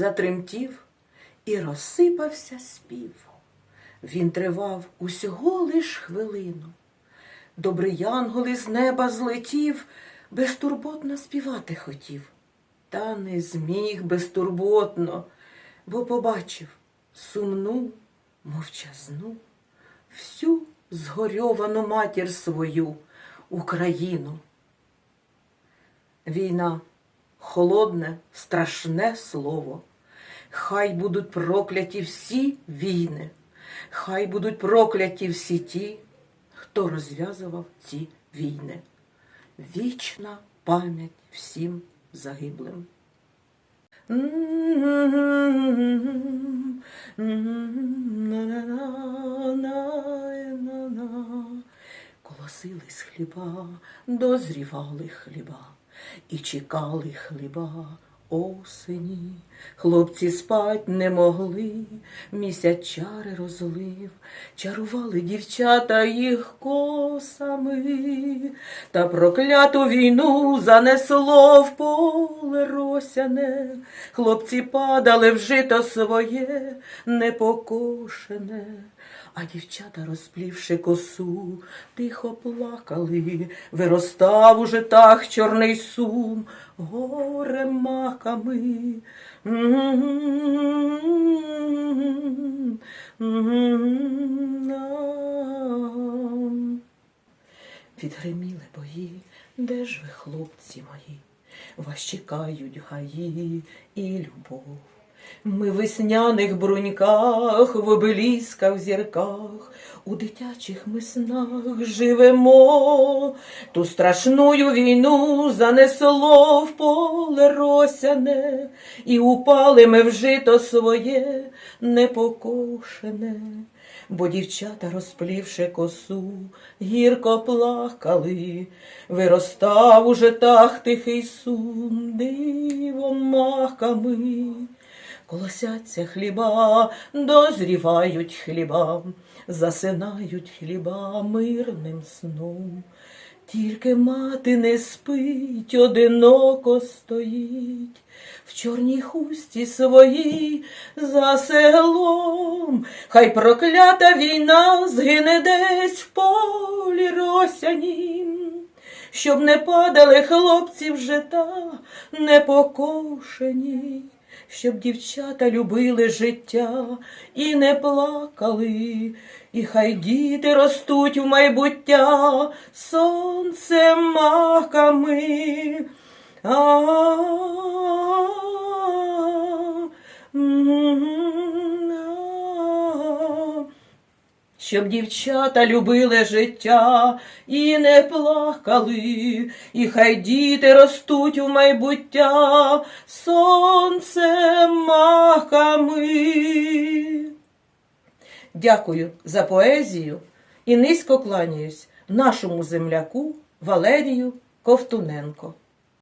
затремтів і розсипався спів. Він тривав усього лиш хвилину. Добрий янгол із неба злетів, безтурботно співати хотів. Та не зміг безтурботно, бо побачив сумну, мовчазну, всю згорьовану матір свою Україну. Війна холодне, страшне слово. Хай будуть прокляті всі війни, хай будуть прокляті всі ті, хто розв'язував ці війни. Вічна пам'ять всім загиблим. Колосились хліба, дозрівали хліба і чекали хліба осені. Хлопці спать не могли, місяць чари розлив, чарували дівчата їх косами, та прокляту війну занесло в поле росяне. Хлопці падали в жито своє непокошене. А дівчата, розплівши косу, тихо плакали, виростав у житах чорний сум, горе маками. Відгриміли бої, де ж ви, хлопці мої? Вас чекають гаї і любов. Ми в весняних бруньках, в обелісках, зірках, у дитячих ми снах живемо, ту страшную війну занесло в поле росяне, і упали ми в жито своє непокошене. Бо дівчата, розплівши косу, гірко плакали, виростав у житах тихий сум дивом маками. Колосяться хліба, дозрівають хліба, засинають хліба мирним сном. Тільки мати не спить, одиноко стоїть, в чорній хусті своїй за селом. Хай проклята війна згине десь в полі росянім, щоб не падали хлопці в жита непокошені щоб дівчата любили життя і не плакали, і хай діти ростуть в майбуття сонцем маками. А, м, Щоб дівчата любили життя і не плакали, і хай діти ростуть у майбуття сонцем маками. Дякую за поезію і низько кланяюсь нашому земляку Валерію Ковтуненко.